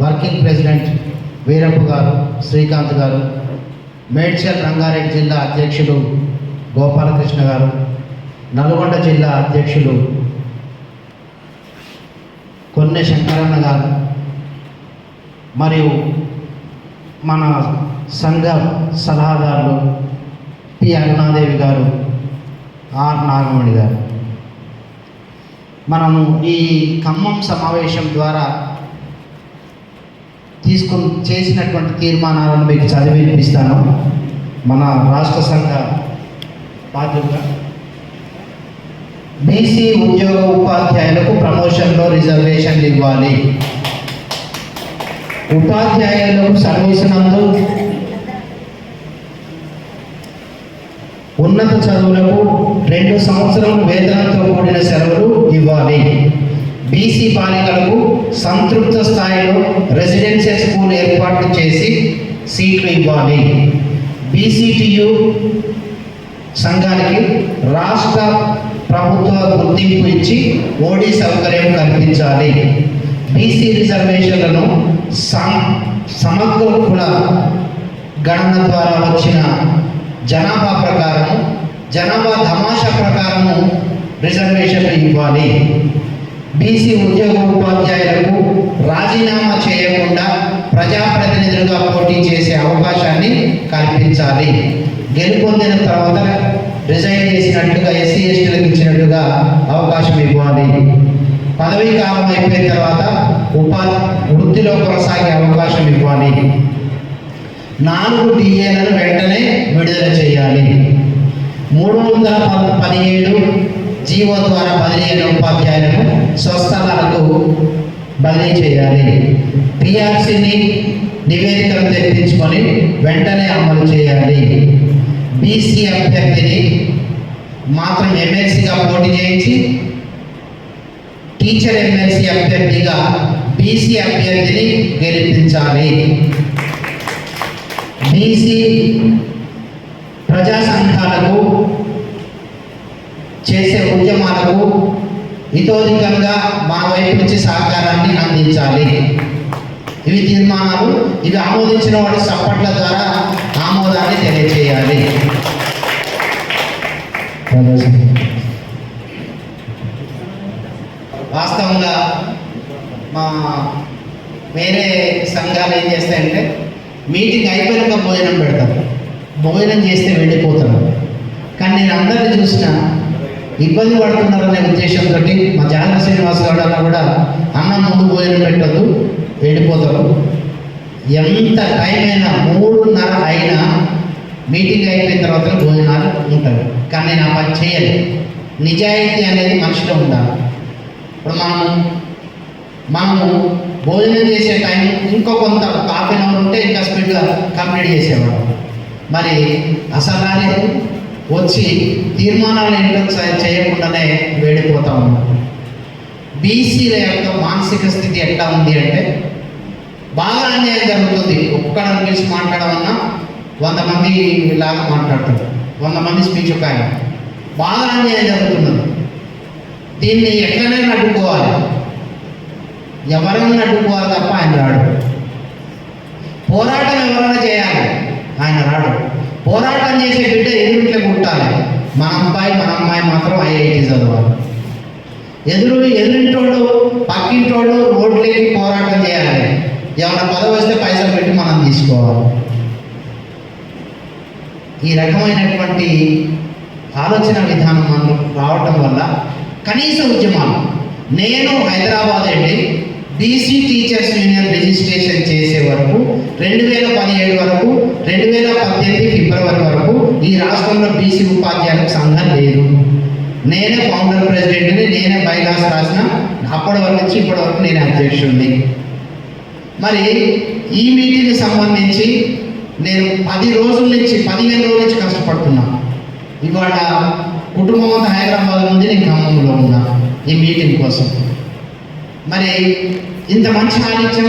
Working president Veerappa గారు శ్రీకాంత్ గారు మేడ్చల్ రంగారెడ్డి జిల్లా అధ్యక్షులు గోపాలకృష్ణ గారు నల్గొండ జిల్లా అధ్యక్షులు కొన్నె శంకరన్న గారు మరియు మన సంఘ సలహాదారులు పి అరుణాదేవి గారు ఆర్ నాగమణి గారు. మనము ఈ ఖమ్మం సమావేశం ద్వారా తీసుకుని చేసినటువంటి తీర్మానాలను మీకు చదివి వినిపిస్తాను. మన రాష్ట్ర సంఘ బాధ్యతగా బీసీ ఉద్యోగ ఉపాధ్యాయులకు ప్రమోషన్లో రిజర్వేషన్లు ఇవ్వాలి. ఉపాధ్యాయులకు సర్వీస్ నందు ఉన్నత చదువులకు రెండు సంవత్సరం వేతనంతో కూడిన సెలవులు ఇవ్వాలి. బీసీ బాలికలకు సంతృప్త స్థాయిలో రెసిడెన్షియల్ స్కూల్ ఏర్పాటు చేసి సీట్లు ఇవ్వాలి. బీసీటీయు సంఘానికి రాష్ట్ర ప్రభుత్వ గుర్తింపు ఇచ్చి ఓడీ సౌకర్యం కల్పించాలి. బీసీ రిజర్వేషన్లను సం సమగ్ర కుల గణన ద్వారా వచ్చిన జనాభా ప్రకారము జనాభా తమాషా ప్రకారము రిజర్వేషన్లు ఇవ్వాలి. బీసీ ఉద్యోగ ఉపాధ్యాయులకు రాజీనామా చేయకుండా ప్రజాప్రతినిధులుగా పోటీ చేసే అవకాశాన్ని కల్పించాలి. గెలుపొందిన తర్వాత రిజైన్ చేసినట్టుగా ఎస్సీ ఎస్టీలకు ఇచ్చినట్టుగా అవకాశం ఇవ్వాలి. పదవీ కాలం అయిపోయిన తర్వాత ఉపా వృత్తిలో కొనసాగే అవకాశం ఇవ్వాలి. నాలుగు డిఏలను వెంటనే విడుదల చేయాలి. మూడు వందల పదిహేడు జీవో ద్వారా బదిలీ అయిన ఉపాధ్యాయులను స్వస్థలాలకు బదిలీ చేయాలి. పిఆర్సీని నివేదికలు తెప్పించుకొని వెంటనే అమలు చేయాలి. బీసీ అభ్యర్థిని మాత్రం ఎమ్మెల్సీగా పోటీ చేయించి టీచర్ ఎమ్మెల్సీ అభ్యర్థిగా బీసీ అభ్యర్థిని గెలిపించాలి. బీసీ ప్రజా సంఘాలకు ఉద్యమాలకు హితోధికంగా మా వైపు నుంచి సహకారాన్ని అందించాలి. ఇవి తీర్మానాలు ఇవి ఆమోదించిన వాడి చప్పట్ల ద్వారా ఆమోదాన్ని తెలియజేయాలి. వాస్తవంగా మా వేరే సంఘాలు ఏం చేస్తాయంటే మీటింగ్ అయిపోయాక భోజనం పెడతారు. భోజనం చేస్తే వెళ్ళిపోతారు. కానీ నేను అందరిని చూసిన ఇబ్బంది పడుతున్నారనే ఉద్దేశంతో మా జాగ్రత్త శ్రీనివాస్ గౌడ్ అన్న కూడా అన్నం ముందు భోజనం పెట్టద్దు వెళ్ళిపోతారు. ఎంత టైం అయినా మూడున్నర అయినా మీటింగ్ అయిపోయిన తర్వాత భోజనాలు ఉంటాయి కానీ నేను ఆ పని చేయను. నిజాయితీ అనేది మనిషిలో ఉండాలి. ఇప్పుడు మనము మనము భోజనం చేసే టైం ఇంకో కొంత ఒక హాఫ్ అన్ అవర్ ఉంటే ఇంకా స్పీడ్గా కంప్లీట్ చేసేవాడు మరి అసలు రాలేదు. వచ్చి తీర్మానాలు ఏంటో చేయకుండానే వేడిపోతా ఉన్నాం బీసీల యొక్క మానసిక స్థితి ఎట్లా ఉంది అంటే బాగా అన్యాయం జరుగుతుంది. ఒక్కడని పిలిచి మాట్లాడమన్నా వంద మంది లాగా మాట్లాడుతారు. వంద మంది స్పీచ్ ఒక ఆయన. బాగా అన్యాయం జరుగుతున్నది. దీన్ని ఎట్లనైనా అడ్డుకోవాలి ఎవరైనా అడ్డుకోవాలి తప్ప ఆయన రాడు. పోరాటం ఎవరైనా చేయాలి ఆయన రాడు. పోరాటం చేసే బిడ్డ ఎదురుట్లే కుట్టాలి మన అబ్బాయి మన అమ్మాయి మాత్రం ఐఐటి చదవాలి. ఎదురు ఎదురింటోడు పక్కింటోళ్ళు రోడ్లేకి పోరాటం చేయాలి. ఏమైనా పదవి వస్తే పైసలు పెట్టి మనం తీసుకోవాలి. ఈ రకమైనటువంటి ఆలోచన విధానం మనం రావటం వల్ల కనీస ఉద్యమాలు. నేను హైదరాబాద్ వెళ్ళి బీసీ టీచర్స్ యూనియన్ రిజిస్ట్రేషన్ చేసే వరకు రెండు వేల పదిహేడు వరకు రెండు వేల పద్దెనిమిది ఫిబ్రవరి వరకు ఈ రాష్ట్రంలో బీసీ ఉపాధ్యాయులకు సంఘం లేదు. నేనే ఫౌండర్ ప్రెసిడెంట్ని నేనే బైలాస్ రాసిన అప్పటి వరకు నుంచి ఇప్పటి వరకు నేను అధ్యక్షుడిని. మరి ఈ మీటింగ్కి సంబంధించి నేను పది రోజుల నుంచి పదిహేను రోజుల నుంచి కష్టపడుతున్నా. ఇవాళ కుటుంబం అంతా హైదరాబాద్ నుండి నేను ఖమ్మంలో ఉన్నా ఈ మీటింగ్ కోసం. మరి ఇంత మంచి ఆలోచన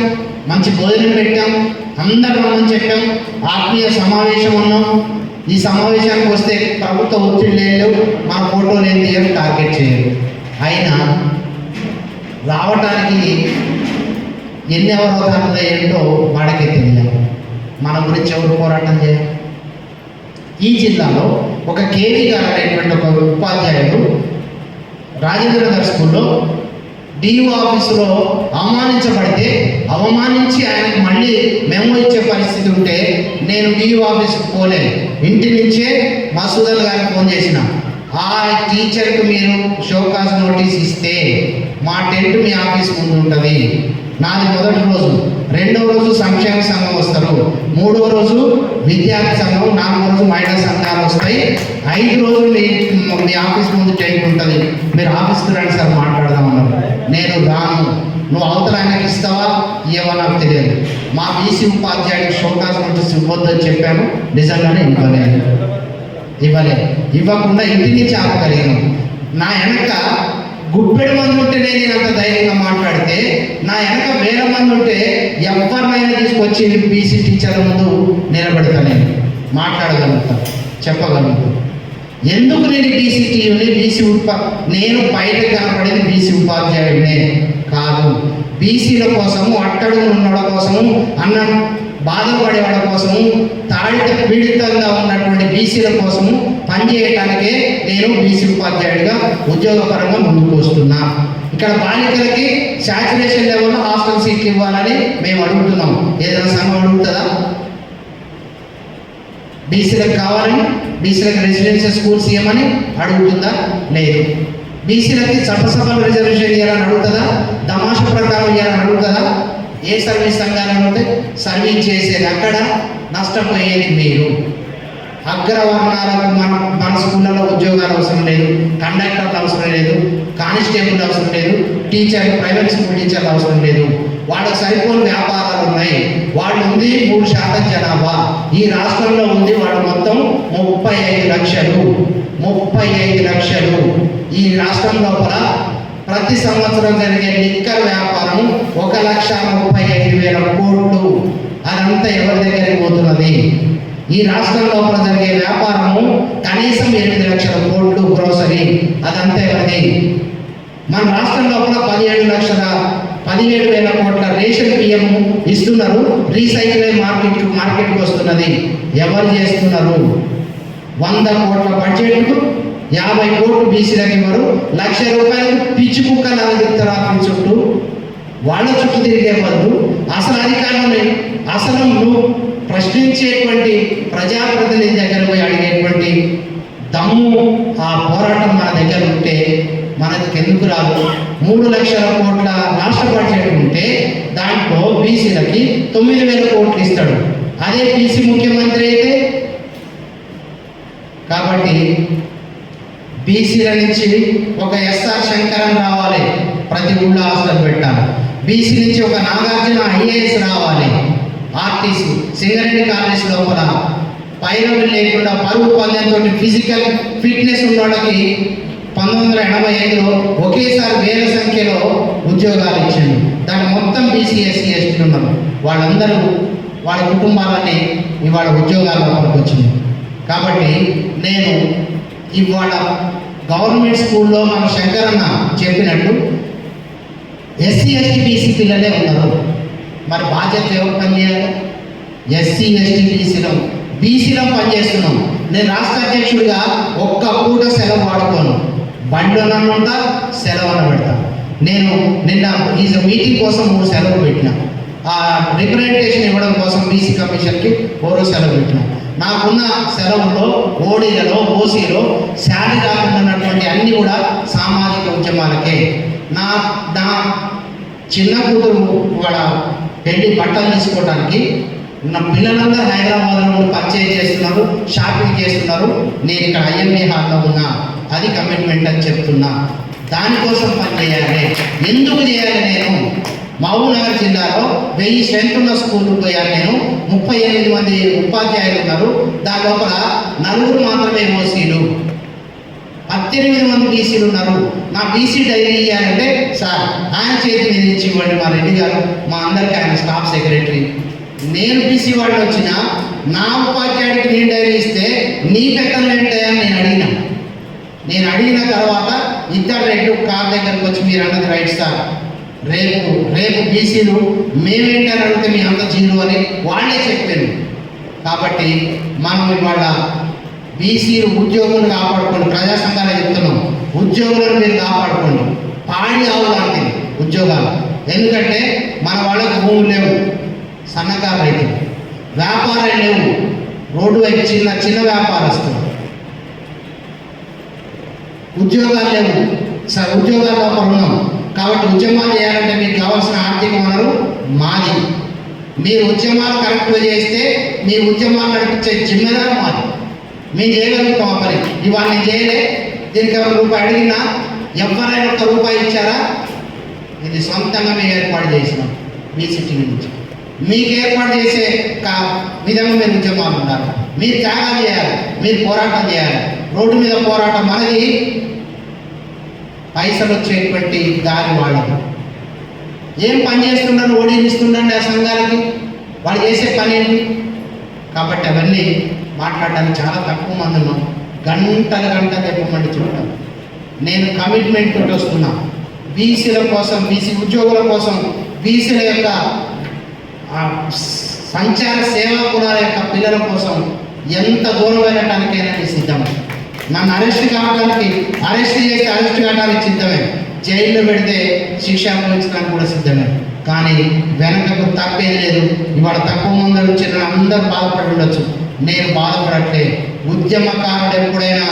మంచి భోజనం పెట్టాం అందరం రమ్మని చెప్పాం ఆత్మీయ సమావేశం ఉన్నాం. ఈ సమావేశానికి వస్తే ప్రభుత్వ ఒత్తిడి లేదు మా ఫోటోలు ఏం తీయరు టార్గెట్ చేయరు అయినా రావటానికి ఎన్ని అవరోధాలు ఏంటో వాడికే తెలియాలి. మన గురించి ఎవరు పోరాటం చేయాలి? ఈ జిల్లాలో ఒక కేవీ గారు అనేటువంటి ఒక ఉపాధ్యాయుడు రాజేంద్ర నగర్ స్కూల్లో డిఓ ఆఫీసులో అవమానించబడితే అవమానించి ఆయనకు మళ్ళీ మెమో ఇచ్చే పరిస్థితి ఉంటే నేను డిఓ ఆఫీస్కి పోలేను. ఇంటి నుంచే మసూదల్ గారికి ఫోన్ చేసిన. ఆ టీచర్కి మీరు షోకాస్ నోటీస్ ఇస్తే మా టెంట్ మీ ఆఫీస్ ముందు ఉంటుంది. నాది మొదటి రోజు. రెండవ రోజు సంక్షేమ సంఘం వస్తారు. మూడవ రోజు విద్యార్థి సంఘం నాలుగో రోజు మహిళా సంఘాలు వస్తాయి. ఐదు రోజులు మీ మీ ఆఫీస్ ముందు టైం ఉంటుంది మీరు ఆఫీస్కి రండి సార్ మాట్లాడదాం అన్నారు నేను రాను. నువ్వు అవతల ఆయనకి ఇస్తావా? ఇవ్వవా నాకు తెలియదు. మా బీసీ ఉపాధ్యాయుడికి షోకాస్ నోటీస్ ఇవ్వద్దని చెప్పాను. నిజంగానే ఇవ్వలేదు ఇవ్వలేదు ఇవ్వకుండా ఇంటి నుంచి ఆపగలిగాను. నా వెనక గుప్పెడు మంది ఉంటే నేను అంత ధైర్యంగా మాట్లాడితే నా వెనక వేల మంది ఉంటే ఎవరినైనా తీసుకొచ్చి బీసీ టీచర్ల ముందు నిలబెడతా నేను. మాట్లాడగలుగుతా చెప్పగలుగుతా. ఎందుకు నేను బీసీ టీవీని బీసీ ఉప నేను బయట కనపడేది బీసీ ఉపాధ్యాయుడినే కాదు. బీసీల కోసము అట్టడుగు ఉన్నోళ్ళ కోసము అన్న బాధపడే కోసము తాడిత పీడితంగా ఉన్నటువంటి బీసీల కోసము పనిచేయటానికే నేను బీసీ ఉపాధ్యాయుడిగా ఉద్యోగపరంగా ముందుకు వస్తున్నా. ఇక్కడ బాలికలకి శాచురేషన్ లెవెల్లో హాస్టల్ సీట్లు ఇవ్వాలని మేము అడుగుతున్నాం. ఏదైనా సంఘం అడుగుతుందా? బీసీలకు కావాలని బీసీలకు రెసిడెన్షియల్ స్కూల్స్ ఇవ్వమని అడుగుతుందా? లేదు. బీసీలకి చట్టసభలు రిజర్వేషన్ ఇవ్వాలని అడుగుతుందా? తమాష ప్రకారం ఇవ్వాలని అడుగుతుందా? ఏ సర్వీస్ సంఘాలను ఉంటే సర్వీస్ చేసేది అక్కడ నష్టపోయేది మీరు. అగ్రవర్ణాలకు మన మన స్కూళ్ళలో ఉద్యోగాలు అవసరం లేదు కండక్టర్లు అవసరం లేదు కానిస్టేబుల్ అవసరం లేదు టీచర్ ప్రైవేట్ స్కూల్ టీచర్లు అవసరం లేదు. వాళ్ళకి సరిపోని వ్యాపారాలు ఉన్నాయి. వాళ్ళు ఉంది మూడు శాతం జనాభా. ఈ రాష్ట్రంలో ఉంది వాళ్ళు మొత్తం ముప్పై ఐదు లక్షలు. ముప్పై ఐదు లక్షలు. ఈ రాష్ట్రం లోపల ప్రతి సంవత్సరం జరిగే లిక్కర్ వ్యాపారం ఒక లక్ష ముప్పై ఐదు వేల కోట్లు. అదంతా ఎవరి దగ్గరికి పోతున్నది? ఈ రాష్ట్రం లోపల జరిగే వ్యాపారము కనీసం ఎనిమిది లక్షల కోట్లు గ్రోసరీ. అదంతా అది మన రాష్ట్రం లోపల పదిహేడు లక్షల పదిహేడు వేల కోట్ల రేషన్ బియ్యం ఇస్తున్నారు రీసైకిల్ మార్కెట్ మార్కెట్కి వస్తున్నది. ఎవరు చేస్తున్నారు? వంద కోట్ల బడ్జెట్ యాభై కోట్లు బీసీలకు ఇవ్వరు. లక్ష రూపాయలు పిచ్చి కుక్కలు తిరుగుతారు ఆఫీస్ చుట్టూ. వాళ్ళ చుట్టూ తిరిగే బదులు అసలు అధికారులని అసలు నువ్వు ప్రశ్నించేటువంటి ప్రజాప్రతినిధి దగ్గర పోయి అడిగేటువంటి దమ్ము ఆ పోరాటం మన దగ్గర ఉంటే మనకి ఎందుకు రాదు? మూడు లక్షల కోట్ల రాష్ట్ర బడ్జెట్ ఉంటే దాంట్లో బీసీలకి తొమ్మిది వేల కోట్లు ఇస్తాడు. అదే బీసీ ముఖ్యమంత్రి అయితే? కాబట్టి బీసీల నుంచి ఒక ఎస్ఆర్ శంకరం రావాలి. ప్రతి ఊళ్ళో హాస్టల్ పెట్టాలి. బీసీ నుంచి ఒక నాగార్జున ఐఏఎస్ రావాలి. ఆర్టీసీ సింగరేణి కాలేజ్ లోపల పైరవి లేకుండా పరుగు పందెంతో ఫిజికల్ ఫిట్నెస్ ఉన్న వాళ్ళకి పంతొమ్మిది వందల ఎనభై ఐదులో ఒకేసారి వేల సంఖ్యలో ఉద్యోగాలు ఇచ్చిండు. దాని మొత్తం బీసీఎస్సీ ఉన్నారు. వాళ్ళందరూ వాళ్ళ కుటుంబాలన్నీ ఇవాళ ఉద్యోగాల్లోకి వచ్చింది. కాబట్టి నేను ఇవాళ గవర్నమెంట్ స్కూల్లో మన శంకరన్న చెప్పినట్టు ఎస్సీ ఎస్టీ బీసీ పిల్లలే ఉన్నారు. మరి బాధ్యత ఎవరు పనిచేయాలి? ఎస్సీ ఎస్టీ బీసీలో బీసీలో పనిచేస్తున్నాం. నేను రాష్ట్ర అధ్యక్షుడిగా ఒక్క పూట సెలవు వాడుకోను. బండి నన్ను ఉంటా సెలవు అని పెడతా. నేను నిన్న ఈ మీటింగ్ కోసం మూడు సెలవు పెట్టిన. ఆ రిప్రజెంటేషన్ ఇవ్వడం కోసం బీసీ కమిషన్కి ఓరో సెలవు పెట్టిన. నాకున్న సెలవుల్లో ఓడీలలో ఓసీలో శాలి రాకుండా అన్నీ అన్ని కూడా సామాజిక ఉద్యమాలకే. నా నా చిన్న కూతురు వాళ్ళ వెళ్ళి బట్టలు తీసుకోవడానికి నా పిల్లలందరూ హైదరాబాద్లో ఉండి పర్చేజ్ చేస్తున్నారు షాపింగ్ చేస్తున్నారు. నేను ఇక్కడ ఐఎంఏ హాల్లో ఉన్నా అది కమిట్మెంట్ అని చెప్తున్నా. దానికోసం పని చేయాలి ఎందుకు చేయాలి నేను? మహబూబ్నగర్ జిల్లాలో వెయ్యి స్ట్రెంత్ ఉన్న స్కూల్కి పోయాను నేను. ముప్పై ఎనిమిది మంది ఉపాధ్యాయులు ఉన్నారు. దాని లోపల నలుగురు మాత్రమే ఓసీలు పద్దెనిమిది మంది బీసీలు ఉన్నారు. నా బీసీ డైరీ ఇవ్వాలంటే సార్ ఆయన చేతి మీద ఇచ్చి ఇవ్వండి మా రెడ్డి గారు. మా అందరికీ ఆయన స్టాఫ్ సెక్రటరీ. నేను బీసీ వాళ్ళు వచ్చిన నా ఉపాధ్యాయుడికి నేను డైరీ ఇస్తే నీ పెద్దలు ఏంటయ్యా? నేను అడిగిన. నేను అడిగిన తర్వాత ఇద్దరు రెండు కార్ దగ్గరకు వచ్చి మీరు అన్నది రైట్ సార్. రేపు రేపు బీసీలు మేమేంటారు అడిగితే మీ అంత జీరో అని వాళ్ళే చెప్పారు. కాబట్టి మనం ఇవాళ బీసీలు ఉద్యోగులను కాపాడుకోండి. ప్రజా సంఘాలు చెప్తున్నాం. ఉద్యోగులను మీరు కాపాడుకోండి. పాడి ఆవు లాంటిది ఉద్యోగాలు. ఎందుకంటే మన వాళ్ళకు భూములు లేవు. సన్నకారు రైతులు. వ్యాపారాలు లేవు. రోడ్డు వైపు చిన్న చిన్న వ్యాపారస్తులు ఉద్యోగాలు లేవు. స- ఉద్యోగాల లోపల ఉన్నాం. కాబట్టి ఉద్యమాలు చేయాలంటే మీకు కావాల్సిన ఆర్థిక వనరు మాది. మీరు ఉద్యమాలు కరెక్ట్గా చేస్తే మీ ఉద్యమాలు నడిపించే జిమ్మెదారు మాది. మేము చేయగలుగుతాం ఆ పని ఇవాళ నేను చేయలే. దీనికి ఎవరు రూపాయి అడిగినా ఎవరైనా ఒక రూపాయి ఇచ్చారా? ఇది సొంతంగా మేము ఏర్పాటు చేసినాం మీ సిటీ నుంచి. మీకు ఏర్పాటు చేసే కా విధంగా మీరు ఉద్యమాలు మీరు త్యాగాలు చేయాలి. మీరు పోరాటం చేయాలి. రోడ్డు మీద పోరాటం మనది పైసలు వచ్చేటువంటి దారి వాళ్ళది. ఏం పని చేస్తున్నారు ఓడినిస్తుండండి ఆ సంఘాలకి? వాళ్ళు చేసే పని ఏంటి? కాబట్టి అవన్నీ మాట్లాడడానికి చాలా తక్కువ మంది ఉన్నాం గంటల గంటలు చెప్పమండి చూడటం నేను కమిట్మెంట్ తోటి వస్తున్నా. బీసీల కోసం బీసీ ఉద్యోగుల కోసం బీసీల యొక్క సంచార సేవా కులాల యొక్క పిల్లల కోసం ఎంత దూరం వెళ్ళటానికైనా నేను సిద్ధం. నన్ను అరెస్ట్ కావడానికి అరెస్ట్ చేస్తే అరెస్ట్ కావడానికి సిద్ధమే. జైల్లో పెడితే శిక్ష అనుభవించడానికి కూడా సిద్ధమే. కానీ వెనకకు తప్పేది లేదు. ఇవాళ తక్కువ మంది వచ్చి అందరూ బాధపడి ఉండొచ్చు. నేను బాధపడట్లే. ఉద్యమకారుడు ఎప్పుడైనా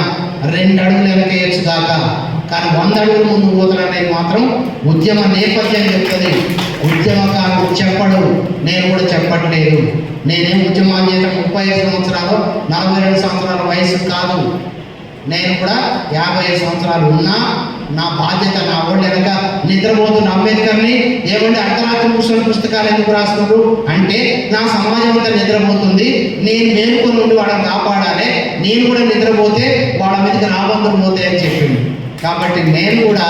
రెండు అడుగులు వెనకేయచ్చు దాకా కానీ వంద అడుగులు ముందు పోతాడనేది మాత్రం ఉద్యమ నేపథ్యం చెప్తుంది. ఉద్యమకారుడు చెప్పడు. నేను కూడా చెప్పట్లేదు. నేనేం ఉద్యమాలు చేసిన ముప్పై ఐదు సంవత్సరాలు నలభై రెండు సంవత్సరాల వయసు కాదు. నేను కూడా యాభై ఐదు సంవత్సరాలు ఉన్నా నా బాధ్యత నా ఒళ్ళు వెనక నిద్రపోతున్న అంబేద్కర్ని ఏమంటే అర్ధరాత్రి కూర్చొని పుస్తకాలు ఎందుకు రాస్తున్నారు అంటే నా సమాజం అంతా నిద్రపోతుంది నేను మేలుకొని ఉండి వాళ్ళని కాపాడాలి నేను కూడా నిద్రపోతే వాళ్ళ మీదకి రాబందులు పోతాయని చెప్పింది కాబట్టి నేను కూడా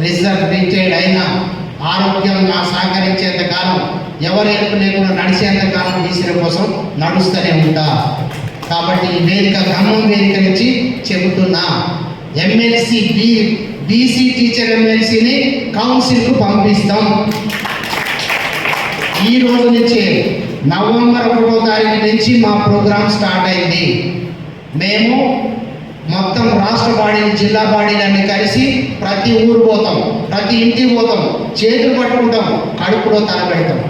రిజర్వ్ రిటైర్డ్ అయినా ఆరోగ్యం నా సహకరించేంత కాలం ఎవరైనా లేకుండా నడిచేంత కాలం తీసిన కోసం నడుస్తూనే ఉంటా. కాబట్టి ఈ వేదిక ఖమ్మం వేదిక నుంచి చెబుతున్నా. ఎమ్మెల్సీ బి బీసీ టీచర్ ఎమ్మెల్సీని కౌన్సిల్కు పంపిస్తాం. ఈ రోజు నుంచి నవంబర్ ఒకటో తారీఖు నుంచి మా ప్రోగ్రామ్ స్టార్ట్ అయింది. మేము మొత్తం రాష్ట్ర బాడీని జిల్లా బాడీలన్నీ కలిసి ప్రతి ఊరు పోతాం ప్రతి ఇంటికి పోతాం చేతులు పట్టుకుంటాం కడుపులో తల పెడతాం.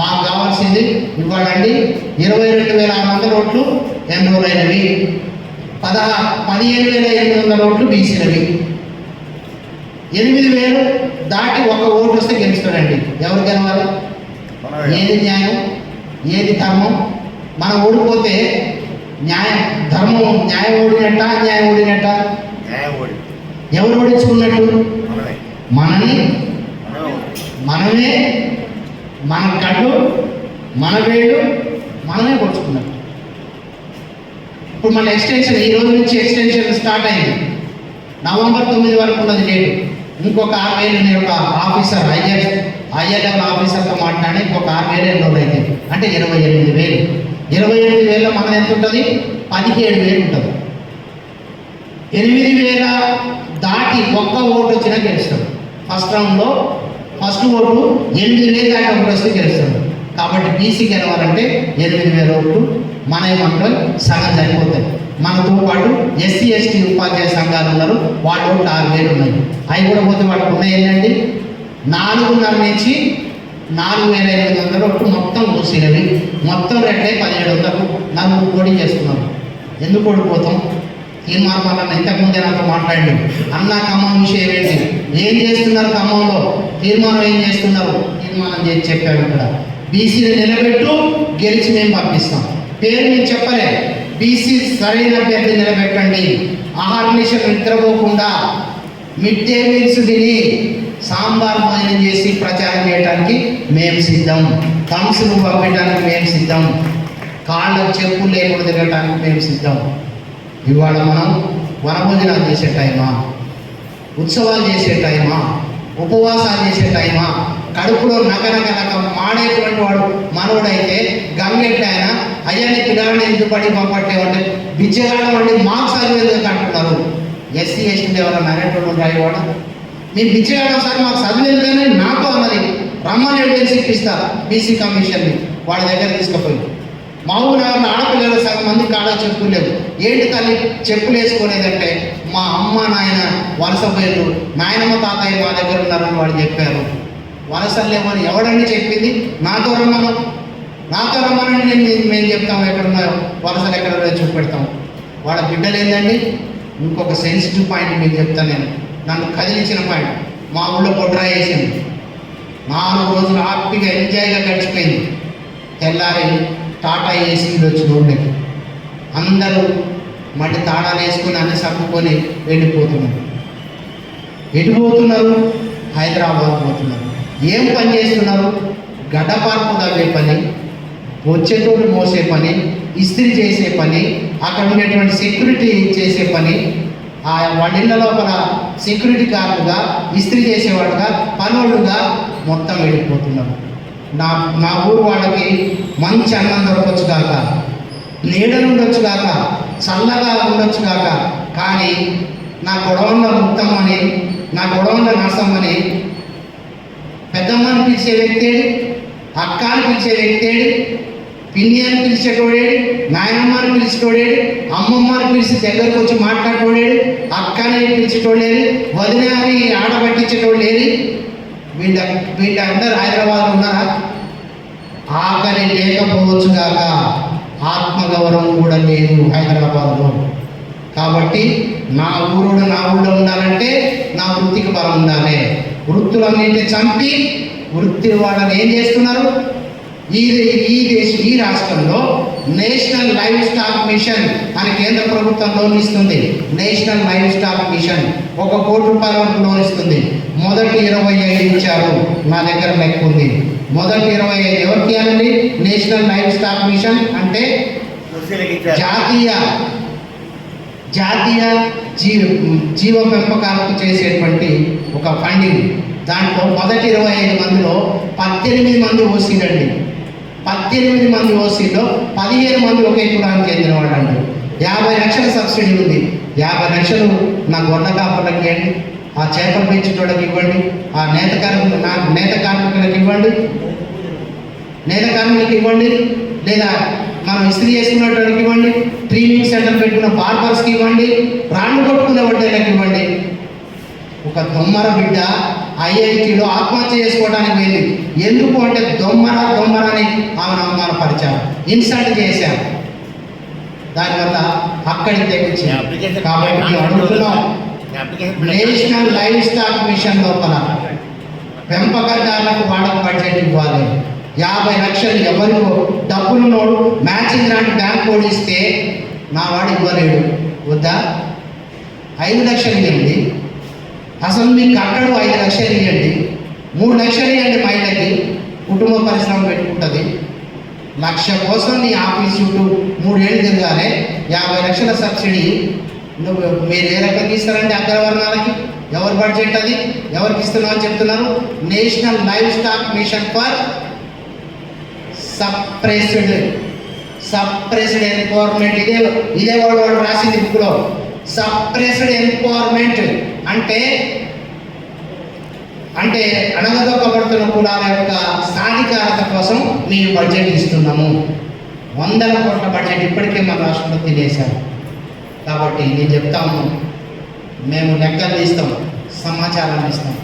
మాకు కావాల్సింది ఇవ్వాలండి ఇరవై రెండు వేల ఆరు వందల ఓట్లు ఎన్రోల్ అయినవి పదహా పదిహేను వేల ఎనిమిది వందల ఓట్లు బీసీలవి. ఎనిమిది వేలు దాటి ఒక ఓటు వస్తే గెలుస్తాడండి. ఎవరు గెలవాలి? ఏది న్యాయం? ఏది ధర్మం? మనం ఓడిపోతే న్యాయం ధర్మం న్యాయం ఓడినట్ట అన్యాయం ఓడినట్ట? ఎవరు ఓడించుకున్నట్టు? మనని? మనమే మనమే మన కళ్ళు మన వేళ్ళు మనమే కొడుచుకున్నట్టు ఇప్పుడు మన ఎక్స్టెన్షన్ ఈ రోజు నుంచి ఎక్స్టెన్షన్ స్టార్ట్ అయింది. నవంబర్ తొమ్మిది వరకు ఉన్నది డేట్ ఇంకొక ఆరు వేలు నేను ఒక ఆఫీసర్ ఐఎస్ ఐఎల్ఎల్ ఆఫీసర్తో మాట్లాడి ఇంకొక ఆరు వేలు అయితే. అంటే ఇరవై ఎనిమిది వేలు. ఇరవై ఎనిమిది వేల మనది ఎంత ఉంటుంది? పదిహేడు వేలు ఉంటుంది. ఎనిమిది వేల దాటి ఒక్క ఓటు వచ్చినా గెలుస్తాడు ఫస్ట్ రౌండ్లో ఫస్ట్ ఓటు ఎనిమిది వేలు దాటి ఒకటి వస్తే గెలుస్తాడు కాబట్టి బీసీ గెలవాలంటే ఎనిమిది వేల ఓట్లు మన ఏమంటే సగం సరిపోతాయి. మనతో పాటు ఎస్సీ ఎస్టీ ఉపాధ్యాయ సంఘాలు ఉన్నారు వాళ్ళ ఓట్లు ఆరు వేలు ఉన్నాయి. అవి కూడా పోతే వాళ్ళకు ఉన్నాయి ఏంటండి నాలుగున్నర నుంచి నాలుగు వేల ఎనిమిది వందల ఓట్లు మొత్తం మూసినవి మొత్తం రెట్లే పదిహేడు వందలు నలుగురు పోటీ చేస్తున్నారు. ఎందుకు ఓడిపోతాం ఈ మార్పాలన్న ఇంతకుముందే నాతో మాట్లాడి అన్న ఖమ్మం విషయం ఏంటి? ఏం చేస్తున్నారు ఖమ్మంలో? తీర్మానం ఏం చేస్తున్నారు? తీర్మానం చేసి చెప్పాము ఇక్కడ. బీసీని నిలబెట్టు గెలిచి మేము పంపిస్తాం. పేరు మేము చెప్పలే. బీసీ సరైన అభ్యర్థి నిలబెట్టండి. ఆహార్నిషం నిద్రపోకుండా మిడ్ డే మీల్స్ తిని సాంబార్ భోజనం చేసి ప్రచారం చేయడానికి మేము సిద్ధం. థమ్స్ను పంపించడానికి మేము సిద్ధం. కాళ్ళకు చెప్పులు లేకుండా తిరగడానికి మేము సిద్ధం. ఇవాళ మనం వనభోజనాలు చేసే టైమా? ఉత్సవాలు చేసే టైమా? ఉపవాసాలు చేసే టైమా? కడుపులో నగనగ నగ మాడేటువంటి వాడు మనవుడైతే గంగెట్టి ఆయన అయ్యాన్ని పిల్లవాడిని ఎందుకు పడి పంపట్లేమంటే బిచ్చగాడ వండి మాకు చదివేందుకు అంటున్నారు? ఎస్సీ ఎస్టీ ఎవరైనా అనేటువంటి రాయవాడు మేము పిచ్చిగాడం సార్ మాకు చదివేది కానీ నాతో అన్నది. రమ్మని ఎవిడెన్స్ ఇప్పిస్తా బీసీ కమిషన్ని. వాళ్ళ దగ్గర తీసుకుపోయి. మా ఊరు ఆడపిల్లలు సగం మంది కాడ చెప్పులు లేవు. ఏంటి తల్లి చెప్పులు వేసుకోలేదంటే మా అమ్మ నాయన వలస పోయారు నాయనమ్మ తాతయ్య మా దగ్గర ఉన్నారని వాళ్ళు చెప్పారు. వలసలు ఎవడండి చెప్పింది? నాతో రమ్మను నాతో రమ్మనండి నేను మేము చెప్తాం ఎక్కడ వరసలు వలసలు ఎక్కడ ఉన్నాయో చూపెడతాం. వాళ్ళ బిడ్డలు ఏంటండి ఇంకొక సెన్సిటివ్ పాయింట్ మీకు చెప్తాను నేను. నన్ను కదిలించిన పాయింట్ మా ఊళ్ళో బొడ్రా వేసింది. నాలుగు రోజులు హ్యాపీగా ఎంజాయ్గా గడిచిపోయింది. తెల్లారి టాటా ఏసీలు వచ్చి రోడ్లకి అందరూ మట్టి తాళాలు వేసుకుని అన్ని సర్దుకొని వెళ్ళిపోతున్నారు. ఎటు పోతున్నారు? హైదరాబాద్ పోతున్నారు. ఏం పని చేస్తున్నారు? గడ్డపార్పు తవ్వే పని వచ్చేటోడు మోసే పని ఇస్త్రీ చేసే పని అక్కడ ఉండేటువంటి సెక్యూరిటీ చేసే పని ఆ వాళ్ళ లోపల సెక్యూరిటీ గార్డుగా ఇస్త్రీ చేసేవాడుగా పనులుగా మొత్తం వెళ్ళిపోతున్నారు. నా నా ఊరు వాళ్ళకి మంచి అన్నం దొరకవచ్చు కాక నీడలు ఉండొచ్చు కాక చల్లగా ఉండొచ్చు కాక కానీ నా గొడవంలో ముత్తమ్మని నా గొడవంలో నరసమ్మని పెద్దమ్మని పిలిచే వ్యక్తి అక్క అని పిలిచే వ్యక్తి పిన్ని అని పిలిచేటోడేడు నాయనమ్మని పిలిచేటోడేడు అమ్మమ్మని పిలిచి దగ్గరకు వచ్చి మాట్లాడేటోడేడు అక్కని పిలిచేటోడేది వదిన అని ఆడబట్టించేటోడు లేదు వీళ్ళ వీళ్ళందరూ హైదరాబాద్ ఉన్నారా? ఆకలి లేకపోవచ్చు కాక ఆత్మగౌరవం కూడా లేదు హైదరాబాద్లో. కాబట్టి నా ఊరుడు నా ఊళ్ళో ఉండాలంటే నా వృత్తికి బలం ఉండాలి. వృత్తులన్నింటినీ చంపి వృత్తి వాళ్ళని ఏం చేస్తున్నారు? ఈ ఈ దేశ ఈ రాష్ట్రంలో నేషనల్ లైవ్ స్టాక్ మిషన్ అని కేంద్ర ప్రభుత్వం లోన్ ఇస్తుంది. నేషనల్ లైవ్ స్టాక్ మిషన్ ఒక కోటి రూపాయల వరకు లోన్ ఇస్తుంది. మొదటి ఇరవై ఐదు ఇచ్చారు. నా దగ్గర లెక్క ఉంది. మొదటి ఇరవై ఐదు ఎవరికి నేషనల్ లైవ్ స్టాక్ మిషన్ అంటే జాతీయ జాతీయ జీవ జీవ పెంపకాలకు చేసేటువంటి ఒక ఫండింగ్ దాంట్లో మొదటి ఇరవై ఐదు మందిలో పద్దెనిమిది మంది ఓసీలండి. పద్దెనిమిది మంది ఓసీలో పదిహేను మంది ఒకే కులానికి చెందిన వాళ్ళు అండి యాభై లక్షల సబ్సిడీ ఉంది. యాభై లక్షలు నా గొడ్డ కాపులకు ఇవ్వండి ఆ చేపలు పెంచేటోళ్ళకి ఇవ్వండి ఆ నేత కార్మికులు నా నేత కార్మికులకు ఇవ్వండి నేత కార్మికులకు ఇవ్వండి లేదా మనం ఇస్త్రీ చేసుకునేటోళ్ళకి ఇవ్వండి. ట్రీనింగ్ సెంటర్ పెట్టుకున్న బార్బర్స్కి ఇవ్వండి. రాళ్ళు కొట్టుకునే వడ్డీలకు ఇవ్వండి. ఒక దొమ్మర బిడ్డ ఐఐటిలో ఆత్మహత్య చేసుకోవడానికి వెళ్ళి ఎందుకు అంటే దొమ్మర దొమ్మర అని ఆమెను అవమానపరిచారు ఇన్సల్ట్ చేశారు. దానివల్ల అక్కడికి అప్లికేషన్ కాబట్టి అడుగుతున్నాం. నేషనల్ లైవ్ స్టాక్ మిషన్ లోపల పెంపకదారులకు వాడక బడ్జెట్ ఇవ్వాలి. యాభై లక్షలు ఎవరికో డబ్బులు నోడు మ్యాచింగ్ లాంటి బ్యాంక్ కోడ్ ఇస్తే నా వాడు ఇవ్వలేడు. వద్దా? ఐదు లక్షలు ఇవ్వండి. అసలు మీ కట్టడు ఐదు లక్షలు ఇవ్వండి. మూడు లక్షలు ఇవ్వండి మహిళకి కుటుంబ పరిశ్రమ పెట్టుకుంటుంది. లక్ష కోసం నీ ఆఫీస్ చుట్టూ మూడేళ్ళు తిరగాలి. యాభై లక్షల సబ్సిడీ. నువ్వు మీరు ఏ రకంగా ఇస్తారంటే అగ్రవర్ణాలకి? ఎవరు బడ్జెట్ అది? ఎవరికి ఇస్తున్నావు అని చెప్తున్నారు? National livestock mission for suppressed suppressed empowerment ఇదే ఇదే వాళ్ళు వాళ్ళు రాసింది బుక్లో సప్రెస్డ్ ఎంపవర్మెంట్ అంటే అంటే అణగదొక్కబడుతున్న కులాల యొక్క సాధికారత కోసం మేము బడ్జెట్ ఇస్తున్నాము. వందల కోట్ల బడ్జెట్ ఇప్పటికే మన రాష్ట్రంలో తెలియసారు కాబట్టి నేను చెప్తాము మేము లెక్కలు ఇస్తాం సమాచారాన్ని ఇస్తాం.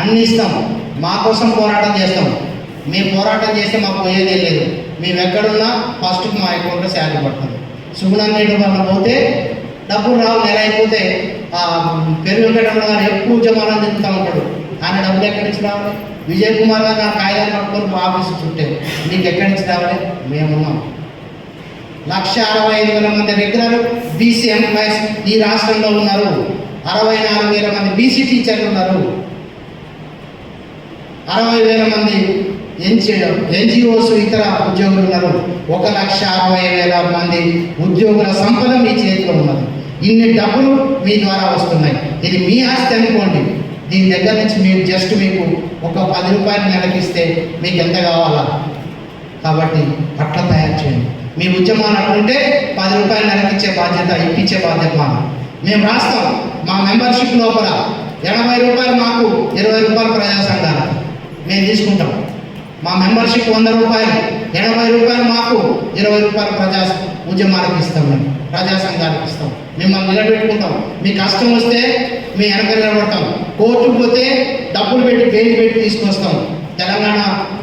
అన్ని ఇస్తాం. మా కోసం పోరాటం చేస్తాం. మేము పోరాటం చేస్తే మాకు పోయేదే లేదు. మేము ఎక్కడున్నా ఫస్ట్ మా అకౌంట్లో శాలరీ పడుతుంది. సుగుణాన్ని వల్ల పోతే డబ్బులు రావు నెల అయిపోతే పెరుగు పెట్టడం గారు ఎక్కువ జమాలను తింటూ ఉంటాడు ఆయన డబ్బులు ఎక్కడి నుంచి రావాలి? విజయ్ కుమార్ గారు నా కాగితాలు పట్టుకొని మా ఆఫీసు చుట్టే. నీకు ఎక్కడి నుంచి రావాలి? మేమున్నాం. లక్ష అరవై ఐదు వేల మంది రెగ్యులర్ బీసీ ఎంప్లాయీస్ ఈ రాష్ట్రంలో ఉన్నారు. అరవై నాలుగు వేల మంది బీసీ టీచర్లు ఉన్నారు. అరవై వేల మంది ఎన్జి ఎన్జిఓస్ ఇతర ఉద్యోగులు ఉన్నారు ఒక లక్ష అరవై వేల మంది ఉద్యోగుల సంపద మీ చేతిలో ఉన్నది. ఇన్ని డబ్బులు మీ ద్వారా వస్తున్నాయి. ఇది మీ ఆస్తి అనుకోండి. దీని దగ్గర నుంచి మీరు జస్ట్ మీకు ఒక పది రూపాయలు నెలకిస్తే మీకు ఎంత కావాలా? కాబట్టి అట్లా తయారు చేయండి. మీ ఉద్యమాలు అట్లుంటే పది రూపాయలు నెలకిచ్చే బాధ్యత ఇప్పించే బాధ్యత మా మేము రాస్తాం. మా మెంబర్షిప్ లోపల ఎనభై రూపాయలు మాకు ఇరవై రూపాయలు ప్రజా సంఘాలకు మేము తీసుకుంటాం. మా మెంబర్షిప్ వంద రూపాయలు ఎనభై రూపాయలు మాకు ఇరవై రూపాయలు ప్రజా ఉద్యమాలకు ఇస్తాం మేము ప్రజా సంఘాలకు ఇస్తాం. మిమ్మల్ని నిలబెట్టుకుంటాం. మీ కష్టం వస్తే మీ వెనక నిలబడతాం. కోర్టుకు పోతే డబ్బులు పెట్టి బెయిల్ పెట్టి తీసుకొస్తాం. తెలంగాణ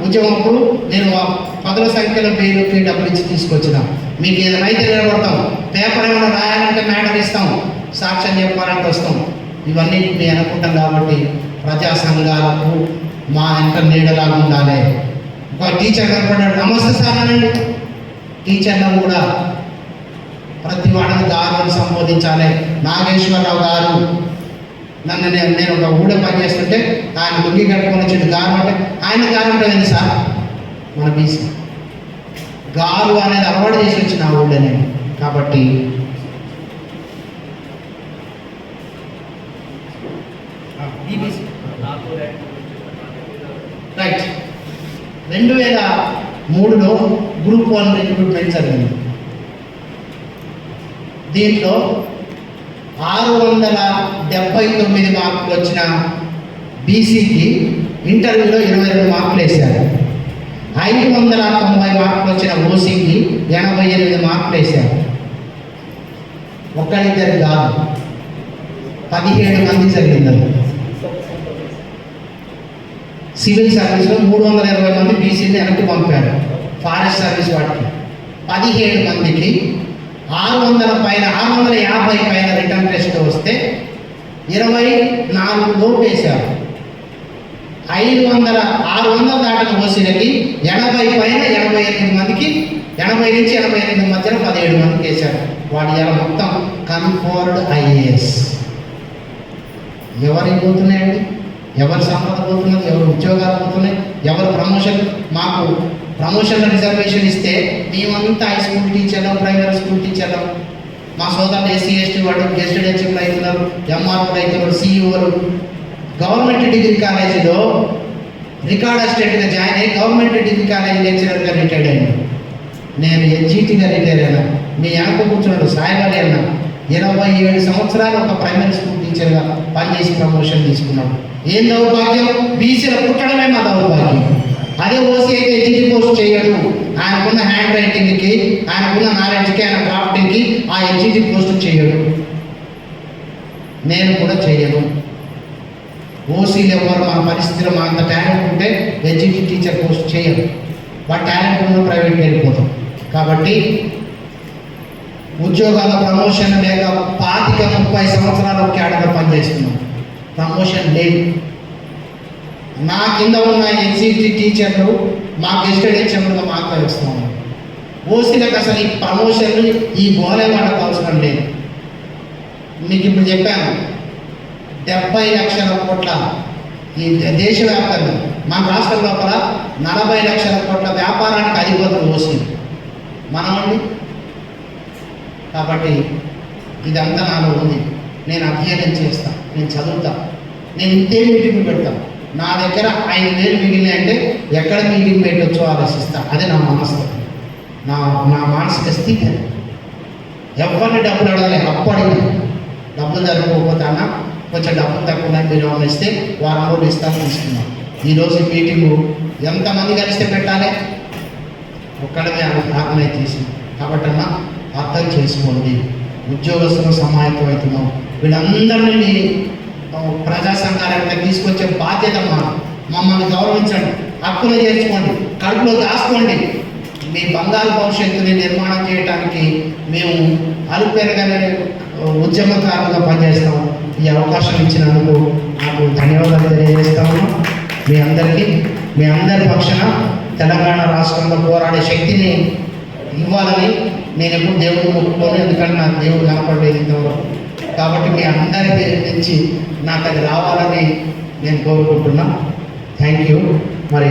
ఉద్యమప్పుడు నేను పదుల సంఖ్యలో బెయిల్కి డబ్బులు ఇచ్చి తీసుకొచ్చినాం. మీకు ఏదైనా నిలబడతాం. పేపర్ ఏమైనా రాయాలంటే మేడం ఇస్తాం. సాక్ష్యం చెప్పాలంటే వస్తాం. ఇవన్నీ మేము అనుకుంటాం కాబట్టి ప్రజా సంఘాలకు మా వెంట నీడలాగా ఉండాలి. ఒక టీచర్ కనపడ్డాడు. నమస్తే సార్ అనండి. టీచర్లను కూడా ప్రతి వాడిని గారు సంబోధించాలి. నాగేశ్వరరావు గారు నన్ను నేను నేను ఒక ఊళ్ళో పని చేస్తుంటే ఆయన లుంగి కట్టుకొని వచ్చి గారు అంటే ఆయన గారు అంటే సార్? మన బీసీ. గారు అనేది అలవాటు చేసి వచ్చిన ఆ ఊళ్ళో నేను కాబట్టి ఈబీసీ రైట్ రెండు వేల మూడులో గ్రూప్ వన్ రిక్రూట్మెంట్ జరిగింది. దీంట్లో ఆరు వందల డెబ్బై తొమ్మిది మార్కులు వచ్చిన బీసీకి ఇంటర్వ్యూలో ఇరవై రెండు మార్కులు వేశారు. ఐదు వందల తొంభై మార్కులు వచ్చిన ఓసీకి ఎనభై ఎనిమిది మార్కులు వేశారు. ఒక్కరిద్దరు కాదు పదిహేడు మంది జరిగింది సివిల్ సర్వీస్లో మూడు వందల ఇరవై మంది బీసీని వెనక్కి పంపారు. ఫారెస్ట్ సర్వీస్ వాటికి. పదిహేడు మందికి ఆరు వందల పైన ఆరు వందల యాభై పైన రిటర్న్ టెస్ట్ వస్తే ఇరవై నాలుగు లోపు వేశారు. ఐదు వందల ఆరు వందల దాటిన ఓసీలకి ఎనభై పైన ఎనభై ఎనిమిది మందికి ఎనభై నుంచి ఎనభై ఎనిమిది మధ్యన పదిహేడు మందికి వేశారు. వాడి ఇలా మొత్తం కన్ఫర్డ్ ఐఏఎస్. ఎవరికి పోతున్నాయండి ఎవరు సంపద పోతున్నది ఎవరు ఉద్యోగాలు పోతున్నాయి ఎవరు ప్రమోషన్ మాకు ప్రమోషన్ రిజర్వేషన్ ఇస్తే మేమంతా హై స్కూల్ టీచర్లు ప్రైమరీ స్కూల్ టీచర్లు మా సోదరులు ఎస్సీ ఎస్టీ వాడు గెస్టెడ్ రైతులు ఎంఆర్ఓ ఎంఆర్ఓలు అవుతున్నారు సిఇఓలు గవర్నమెంట్ డిగ్రీ కాలేజీలో రికార్డ్ అసిస్టెంట్గా జాయిన్ అయ్యి గవర్నమెంట్ డిగ్రీ కాలేజీ లెక్చరర్గా రిటైర్డ్ అయ్యాను నేను ఎన్జీటీగా రిటైర్ అయినా. మీ వెనక కూర్చున్నాడు సాయిబాలి అన్న. ఇరవై ఏడు సంవత్సరాలు ఒక ప్రైమరీ స్కూల్ టీచర్గా పనిచేసి ప్రమోషన్ తీసుకున్నాడు. ఏం దౌర్భాగ్యం? బీసీలో పుట్టడమే మా దౌర్భాగ్యం. అదే ఓసీ అయితే ఎన్జీటీ పోస్ట్ చేయడు. ఆయనకున్న హ్యాండ్ రైటింగ్కి ఆయనకున్న నాలెడ్జ్కి ఆయన క్రాఫ్టింగ్కి ఆ ఎన్జీటీ పోస్ట్ చేయడు. నేను కూడా చేయను. ఓసీలు ఎవరు మన పరిస్థితిలో మా అంత టాలెంట్ ఉంటే ఎడ్యుకేషన్ టీచర్ పోస్ట్ చేయరు. వాటి టాలెంట్ ఉన్న ప్రైవేట్కి వెళ్ళిపోతాం. కాబట్టి ఉద్యోగాల ప్రమోషన్ లేక పాతిక ముప్పై సంవత్సరాల క్యాడర్లో పనిచేస్తున్నాం. ప్రమోషన్ లేదు. నా కింద ఉన్న ఎన్సీటీ టీచర్లు మా గెస్టెడ్ హెచ్ఎంలుగా మాత్రమే వస్తాం ఓసీలకు అసలు ఈ ప్రమోషన్లు ఈ గోలే వాళ్ళకు అవసరం లేదు. మీకు ఇప్పుడు చెప్పాను డెబ్బై లక్షల కోట్ల ఈ దేశవ్యాప్తంగా మన రాష్ట్రం లోపల నలభై లక్షల కోట్ల వ్యాపారానికి అధిపతులు ఓసీలు. మనమండి కాబట్టి ఇదంతా నాలో ఉంది. నేను అధ్యయనం చేస్తాను నేను చదువుతాను నేను ఇంతే మీటింగ్ పెడతాను నా దగ్గర ఐదు వేలు మిగిలినాయి అంటే ఎక్కడ మీటింగ్ పెట్టొచ్చో ఆలోచిస్తాను అదే నా మనస్తత్వం నా నా మానసిక స్థితి అది. ఎవరిని డబ్బులు అడగాలి? అప్పు డబ్బులు జరగకపోతే అన్న కొంచెం డబ్బులు తక్కువ మీరు ఇస్తే వారం రోజులు ఇస్తాను తీసుకున్నాం ఈరోజు మీటింగు ఎంతమంది కలిస్తే పెట్టాలి? ఒక్కడమే అర్థమై తీసింది కాబట్టి అన్న అర్థం చేసుకోండి. ఉద్యోగస్తులు సమాయత్తమవుతున్నాం వీళ్ళందరినీ ప్రజా సంఘాలకు తీసుకొచ్చే బాధ్యత మా మమ్మల్ని గౌరవించండి. హక్కులు చేర్చుకోండి కడుపులో దాచుకోండి. మీ బంగారు భవిష్యత్తుని నిర్మాణం చేయడానికి మేము అలుపెరగనే ఉద్యమకారులుగా పనిచేస్తాం ఈ అవకాశం ఇచ్చినందుకు నాకు ధన్యవాదాలు తెలియజేస్తాము. మీ అందరికీ మీ అందరి పక్షాన తెలంగాణ రాష్ట్రంలో పోరాడే శక్తిని ఇవ్వాలని నేను ఎప్పుడు దేవుడు ఒప్పుకోను ఎందుకంటే నాకు దేవుడు కనపడలేదు ఇంతవరకు. కాబట్టి మీ అందరికీ నుంచి నాకు అది రావాలని నేను కోరుకుంటున్నా. థ్యాంక్ యూ మరి